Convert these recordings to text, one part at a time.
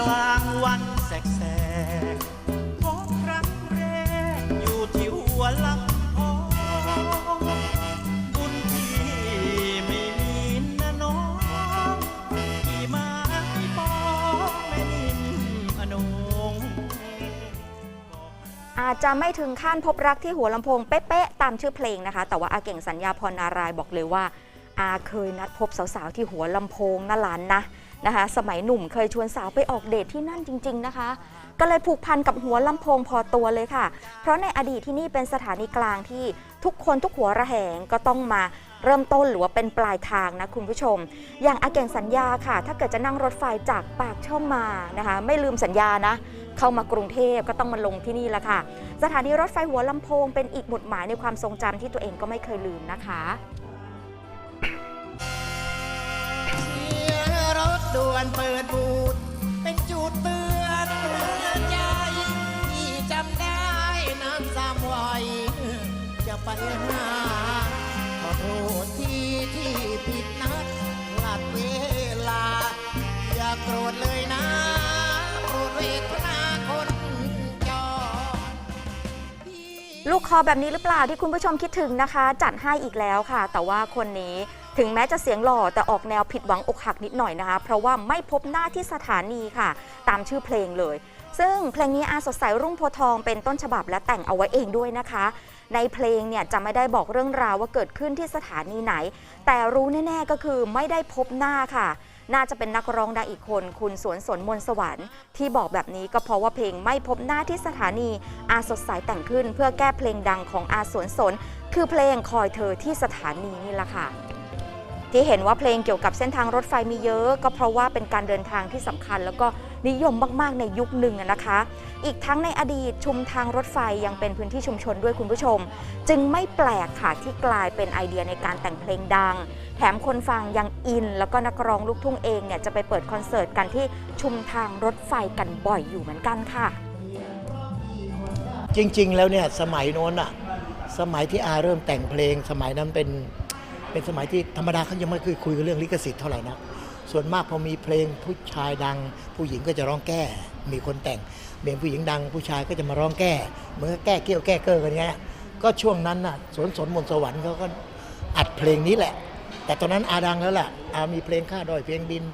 กลางวันแสกๆพบครั้งแรกอยู่ที่หัวลำโพงบุญที่ไม่มีนะน้องที่ไม้ปองแม่นิ่มอนงอาจจะไม่ถึงขั้นพบรักที่หัวลำโพงเป๊ะๆตามชื่อเพลงนะคะ แต่ว่าอาเก่งสัญญาพรนารายบอกเลยว่า อาเคยนัดพบสาวๆที่หัวลำโพงน่าหลานนะนะคะ สมัยหนุ่มเคยชวนสาวไปออกเดทที่นั่นจริง ๆนะคะ ก็เลยผูกพันกับหัวลำโพงพอตัวเลยค่ะ เพราะในอดีตที่นี่เป็นสถานีกลางที่ทุกคนทุกหัวระแหงก็ต้องมาเริ่มต้นหรือว่าเป็นปลายทางนะคุณผู้ชม อย่างอาเก่งสัญญาค่ะ ถ้าเกิดจะนั่งรถไฟจากปากช่องมานะคะ ไม่ลืมสัญญานะ เข้ามากรุงเทพก็ต้องมาลงที่นี่แหละค่ะ สถานีรถไฟหัวลำโพงเป็นอีกหมุดหมายในความทรงจำที่ตัวเองก็ไม่เคยลืมนะคะ วนเปิดบูดเป็นจุดเตือนใจที่จำได้น้ำสามวัยจะไปหาขอโทษที่ที่ผิดนัดพลาดเวลา อย่าโกรธเลยนะโปรดเวทนาคนจอลูกคอแบบนี้หรือเปล่าที่คุณผู้ชมคิดถึงนะคะ จัดให้อีกแล้วค่ะ แต่ว่าคนนี้ ถึงแม้จะเสียงหล่อแต่ออกแนวผิดหวังอกหักนิดหน่อยนะคะ เพราะว่าไม่พบหน้าที่สถานีค่ะ ตามชื่อเพลงเลย ซึ่งเพลงนี้อาสดใสรุ่งโพทองเป็นต้นฉบับและแต่งเอาไว้เองด้วยนะคะ ในเพลงเนี่ยจะไม่ได้บอกเรื่องราวว่าเกิดขึ้นที่สถานีไหน แต่รู้แน่ๆก็คือไม่ได้พบหน้าค่ะน่าจะเป็นนักร้องดังอีกคน คุณสวนสนมนสวรรค์ที่บอกแบบนี้ก็เพราะว่าเพลงไม่พบหน้าที่สถานีอาสดใสแต่งขึ้น เพื่อแก้เพลงดังของอาสวนสน คือเพลงคอยเธอที่สถานีนี่แหละค่ะ ที่เห็นว่าเพลงเกี่ยวกับเส้นทางรถไฟมีเยอะ ก็เพราะว่าเป็นการเดินทางที่สำคัญ แล้วก็นิยมมาก ๆ ในยุคหนึ่งนะคะ อีกทั้งในอดีตชุมทางรถไฟยังเป็นพื้นที่ชุมชนด้วยคุณผู้ชม จึงไม่แปลกค่ะที่กลายเป็นไอเดียในการแต่งเพลงดัง แถมคนฟังยังอิน แล้วก็นักร้องลูกทุ่งเองเนี่ยจะไปเปิดคอนเสิร์ตกันที่ชุมทางรถไฟกันบ่อยอยู่เหมือนกันค่ะ จริง ๆ แล้วเนี่ยสมัยโน้นอะสมัยที่อาเริ่มแต่งเพลงสมัยนั้นเป็น เป็นสมัยที่ธรรมดาเขายังไม่เคยคุยกันเรื่องลิขสิทธิ์เท่าไหร่นะส่วนมากพอมีเพลงผู้ชายดัง ผู้หญิงก็จะร้องแก้ มีคนแต่งเมียผู้หญิงดัง ผู้ชายก็จะมาร้องแก้เหมือนกับแก้เกี้ยวแก้เกอกันเงี้ยก็ช่วงนั้นน่ะสวนสนมนสวรรค์เขาก็อัดเพลงนี้แหละ แต่ตอนนั้นอาดังแล้วล่ะอามีเพลงข้าดอยเพลงบิน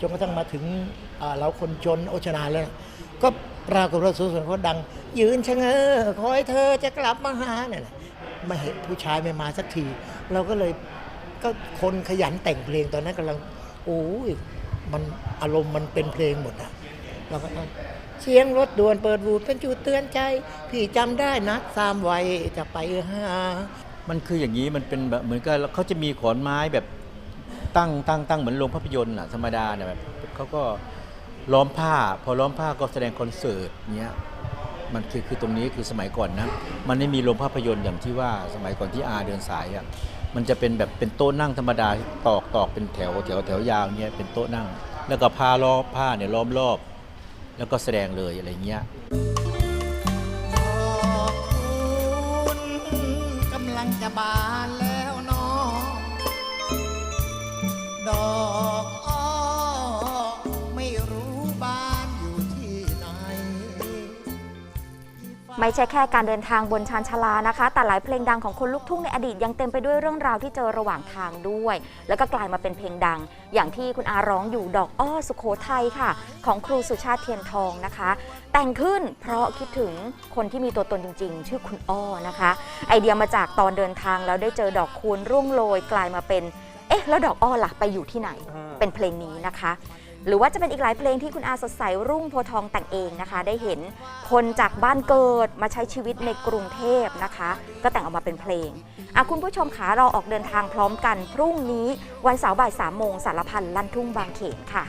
จนกระทั่งมาถึงเราคนจนโอชนาแล้ว ก็ปรากฏว่าสุสนเขาดัง ยืนชะเง้อคอยเธอจะกลับมาหาเนี่ย ไม่เห็นผู้ชายไม่มาสักที เราก็เลยก็คนขยันแต่งเพลงตอนนั้นกำลังโอ้ยมันอารมณ์มันเป็นเพลงหมดอะเราก็เสียงรถด่วนเปิดวูดเป็นจุดเตือนใจ พี่จำได้นะสามวัยจะไปหามันคืออย่างนี้มันเป็นแบบเหมือนกับเขาจะมีขอนไม้แบบตั้งตั้งตั้งเหมือนโรงภาพยนตร์อะธรรมดาเนี่ยแบบเขาก็ล้อมผ้า พอล้อมผ้าก็แสดงคอนเสิร์ตเนี้ย มันคือคือตรงนี้คือสมัยก่อนนะมันไม่มีโรงภาพยนตร์อย่างที่ว่าสมัยก่อนที่อาเดินสายอะมันจะเป็นแบบเป็นโต๊ะนั่งธรรมดาตอกตอกเป็นแถวแถวแถวยาวเนี้ยเป็นโต๊ะนั่ง แล้วก็ผ้าล้อมผ้าเนี่ยล้อมรอบ แล้วก็แสดงเลยอะไรเงี้ยกำลังจะบานแล้ว ไม่ใช่แค่การเดินทางบนชานชาลานะคะ แต่หลายเพลงดังของคนลูกทุ่งในอดีตยังเต็มไปด้วยเรื่องราวที่เจอระหว่างทางด้วย แล้วก็กลายมาเป็นเพลงดัง อย่างที่คุณอาร้องอยู่ดอกอ้อสุโขทัยค่ะ ของครูสุชาติเทียนทองนะคะ แต่งขึ้นเพราะคิดถึงคนที่มีตัวตนจริง ๆ ชื่อคุณอ้อนะคะ ไอเดียมาจากตอนเดินทางแล้วได้เจอดอกคูณร่วงโรยกลายมาเป็น เอ๊ะ แล้วดอกอ้อล่ะไปอยู่ที่ไหน เป็นเพลงนี้นะคะ หรือว่าจะเป็นอีกหลายเพลงที่คุณอาสดใสรุ่งโพทองแต่งเองนะคะ ได้เห็นคนจากบ้านเกิดมาใช้ชีวิตในกรุงเทพนะคะ ก็แต่งออกมาเป็นเพลงอะคุณผู้ชมคะเราออกเดินทางพร้อมกัน พรุ่งนี้วันเสาร์บ่ายสามโมงสารพันลั่นทุ่งบางเขนค่ะ